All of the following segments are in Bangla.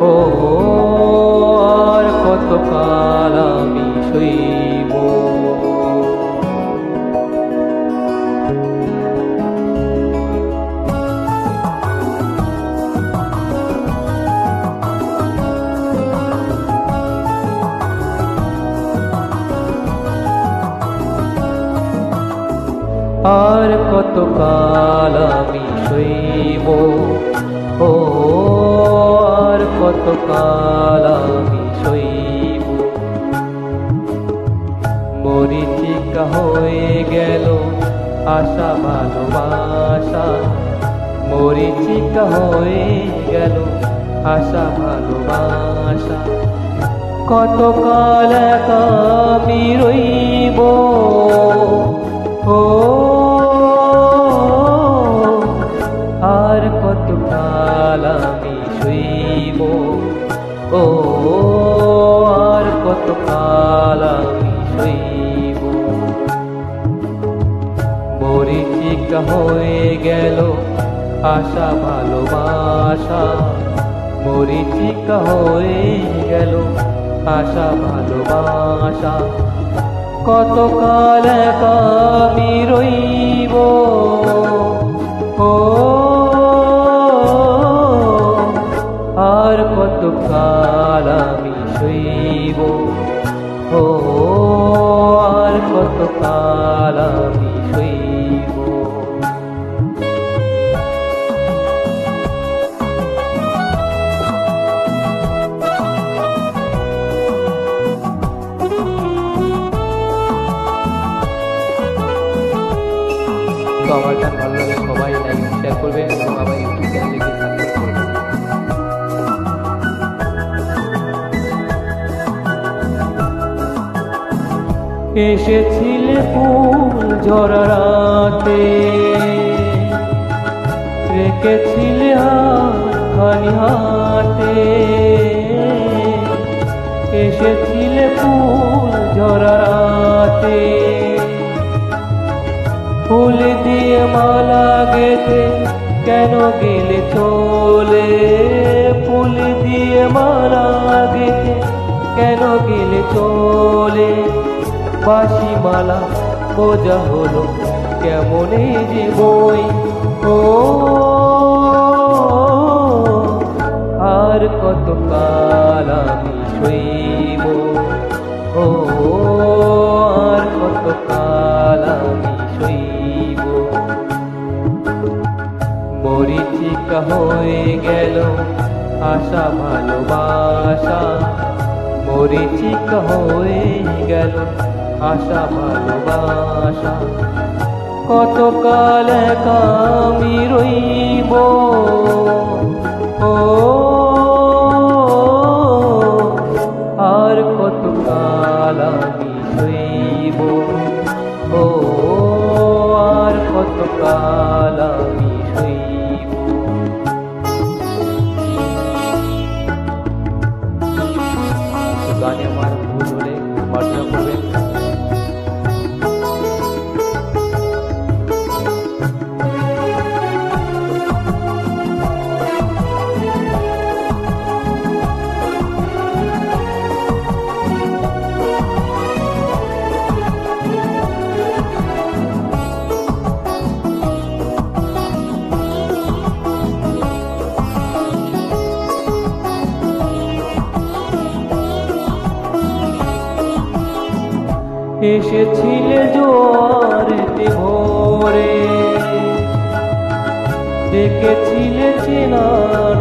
ও আর কত কাল আমি শুইব আর কত কাল আমি শুইব ও আর কত কাল আমি শুইব মরিচিকা হয়ে গেল আশা ভালোবাসা। মরিচিকা হয়ে গেল আশা ভালোবাসা। কত কাল আমি রইব? ও আর কত কাল আমি শুইব। ও, আর কত কাল আমি শুইব। মরিচিকা হয়ে গেল আশা, ভালোবাসা। মরিচিকা হয়ে গেল আশা, ভালোবাসা। কত কাল একা আমি রইব। ও গান ভালো লাগে সবাই লাইক শেয়ার এবং আমার ইউটিউব সাবস্ক্রাইব এসেছিলে ফুল ঝরা রেখেছিলে খানি হাতে। এসেছিলে ফুল ঝরা রাতে ফুল দিয়ে মালা গেতে কেন গেলে চলে? ফুল দিয়ে মালা গেতে কেন গেলে চলে? বাসি মালা বোঝা হলো কেমনে যে বই? আশা ভালোবাসা। মরিচিক হয়ে গেল আশা ভালোবাসা। কতকাল কামি রইব? ও এসেছিলে জোয়ারেতে ভোরে। ডেকেছিলে চেনা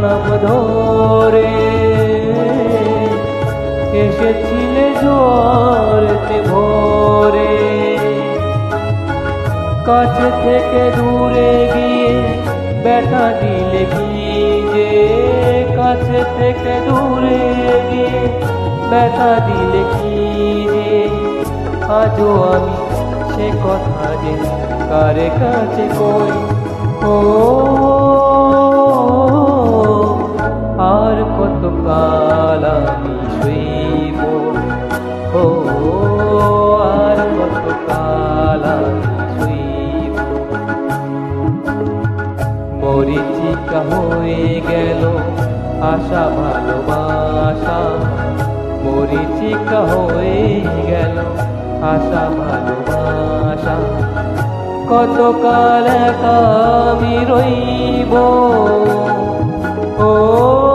নাম ধরে। এসেছিলে জোয়ারেতে ভোরে। কাছে থেকে দূরে গিয়ে ব্যথা দিলে যে? কাছে থেকে দূরে গিয়ে ব্যথা দিলে কি আজও আমি সে কথা যে কারে কাছে কই? ও, আর কত কাল আমি শুইব? ও, আর কত কাল আমি শুইব? মরিচিকা হয়ে গেল আশা, ভালোবাসা। মরিচিকা হয়ে গেল আশা ভালোবাসা। কতকাল একা আমি রইব? ও